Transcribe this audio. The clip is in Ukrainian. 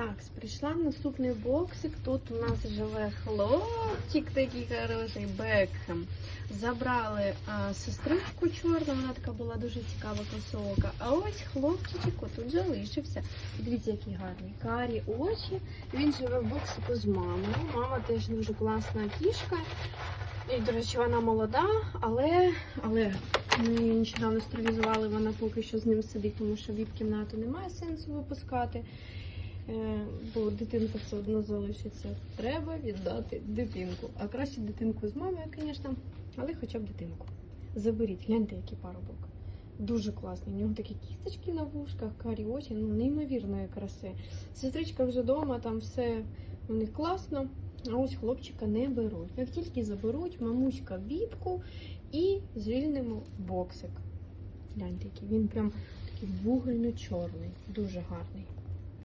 Так, прийшла в наступний боксик. Тут у нас живе хлопчик такий хороший, Бекхем. Забрали а, сестричку чорну, вона така була дуже цікава косоока. А ось хлопчик тут залишився. Дивіться, який гарний. Карі очі. Він живе в боксику з мамою. Мама теж дуже класна кішка. І, до речі, вона молода, але, але ми її нещодавно стерилізували, вона поки що з ним сидить, тому що від кімнати немає сенсу випускати. Е, Бо дитинка все одно залишиться. Треба віддати дитинку. А краще дитинку з мамою, звісно, але хоча б дитинку. Заберіть, гляньте, який парубок. Дуже класний. У нього такі кісточки на вушках, карі очі, ну неймовірної краси. Сестричка вже вдома, там все у них класно. А ось хлопчика не беруть. Як тільки заберуть, мамуська віпку і звільнимо боксик. Гляньте, який він прям такий вугільно-чорний, дуже гарний.